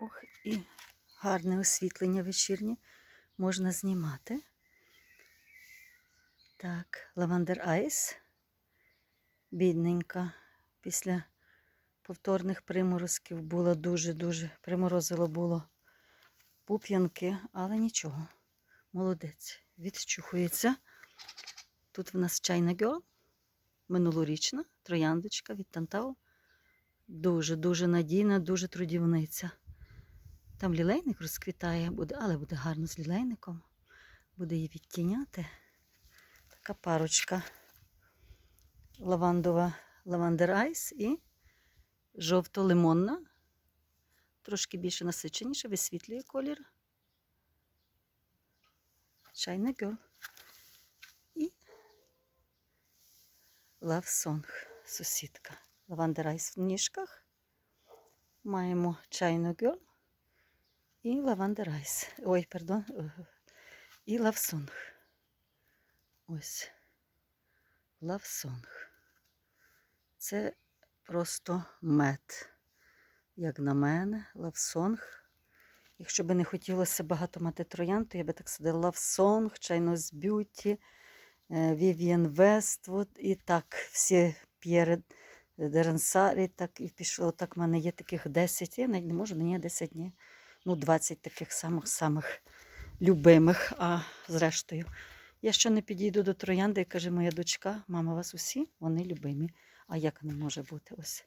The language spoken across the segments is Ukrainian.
Ох, і гарне освітлення вечірнє можна знімати. Так, лавандер айс. Бідненька. Після повторних приморозків було дуже-дуже приморозило було пуп'янки, але нічого. Молодець. Відчухується. Тут в нас чайна гьо, минулорічна трояндочка від Тантау. Дуже-дуже надійна, дуже трудівниця. Там лілейник розквітає, буде, але буде гарно з лілейником. Буде її відтіняти. Така парочка лавандова лавандер айс і жовто-лимонна. Трошки більше насиченіше, висвітлює колір. Чайна гьо. І Song, сусідка. Лавандер айс в ніжках. Маємо чайну гьо і лавандер айс. Ой, пардон. е, І лавсонг. Ось. Лавсонг. Це просто мед. Як на мене, лавсонг. Якщо би не хотілося багато мати троян, то я би так садила лавсонг, Чайнос Б'юті, Vivienne Westwood і так всі П'єре Деренсарі, так і пішло. Так в мене є таких 10, я навіть не можу, мені 10 днів. Ну, 20 таких самих-самих любимих. А зрештою, я ще не підійду до троянди і каже моя дочка, мама, вас усі, вони любимі. А як не може бути? Ось.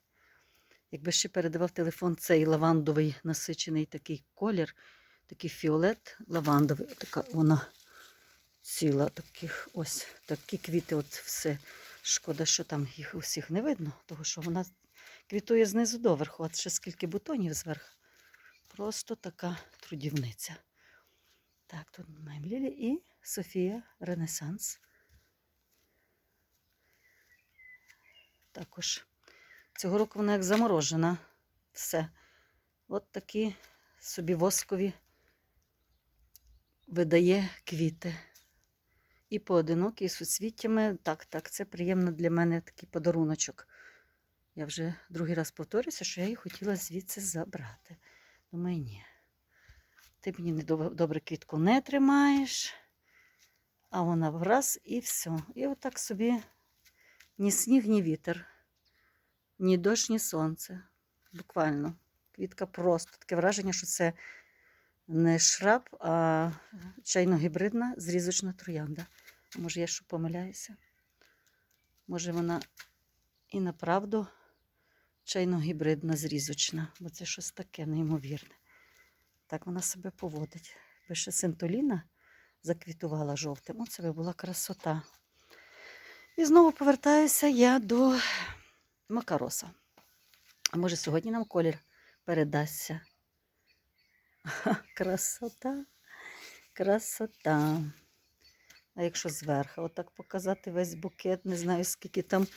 Якби ще передавав телефон цей лавандовий насичений такий колір, такий фіолет лавандовий, така вона ціла таких ось такі квіти, от все. Шкода, що там їх усіх не видно, тому що вона квітує знизу доверху, а ще скільки бутонів зверху. Просто така трудівниця. Так, тут маємо Лілі і Софія Ренесанс. Також цього року вона як заморожена. Все. От такі собі воскові видає квіти. І поодинокі, і суцвіттями. Так, так, це приємно для мене такий подаруночок. Я вже другий раз повторюся, що я її хотіла звідси забрати. Думаю, ні. Ти мені добре квітку не тримаєш, а вона враз і все. І отак собі ні сніг, ні вітер, ні дощ, ні сонце. Буквально. Квітка просто таке враження, що це не шраб, а чайно-гібридна зрізочна троянда. Може, я що помиляюся? Може, вона і направду чайно-гібридна зрізочна, бо це щось таке неймовірне. Так вона себе поводить. Би ще синтоліна заквітувала жовтим. Оце би була красота. І знову повертаюся я до Макароса. А може, сьогодні нам колір передасться. Красота, красота. А якщо зверху отак показати весь букет, не знаю, скільки там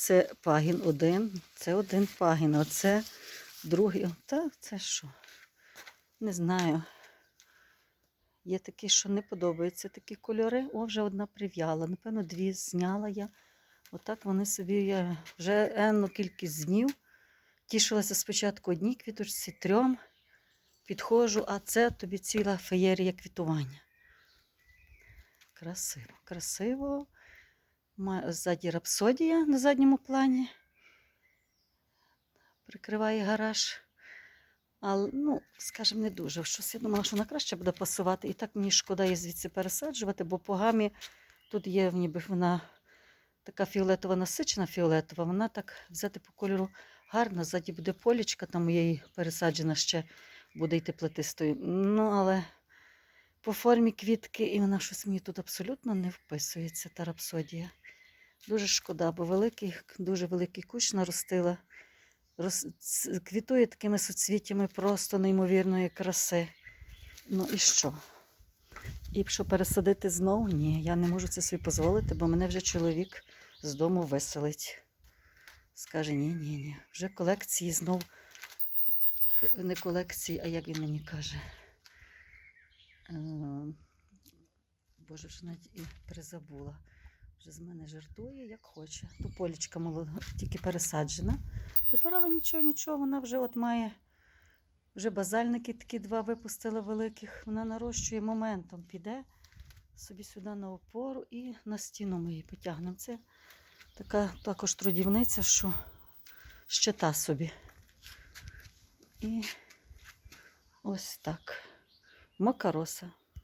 це пагін один, це один пагін, а це другий. Та це що? Не знаю. Є такі, що не подобаються такі кольори. О, вже одна прив'яла. Напевно, дві зняла я. Отак вони собі я вже енну кількість днів. Тішилася спочатку одній квіточці, трьом. Підходжу, а це тобі ціла феєрія квітування. Красиво, красиво. Ма- Ззаді рапсодія на задньому плані. Прикриває гараж. Але, ну, скажімо, не дуже. Щось я думала, що вона краще буде пасувати. І так мені шкода її звідси пересаджувати, бо по гамі тут є ніби вона така фіолетова насичена фіолетова. Вона так взяти по кольору гарно. Ззаді буде полічка, там у її пересаджена ще буде йти плетистою. Ну, але по формі квітки, і вона щось мені тут абсолютно не вписується, та рапсодія. Дуже шкода, бо великий, дуже великий кущ наростила. Роз... Квітує такими соцвіттями просто неймовірної краси. Ну і що? І що пересадити знову? Ні, я не можу це собі дозволити, бо мене вже чоловік з дому веселить. Скаже, ні, ні. Вже колекції знов не колекції, а як він мені каже. Е, Боже, вже навіть і призабула. Вже з мене жартує, як хоче. Ту полічка молода, тільки пересаджена. Тепер нічого, нічого, вона вже от має Вже базальники такі два випустила великих. Вона нарощує моментом, піде собі сюди на опору і на стіну ми її потягнемо. Це така також трудівниця, що щита собі. І ось так. Макароса.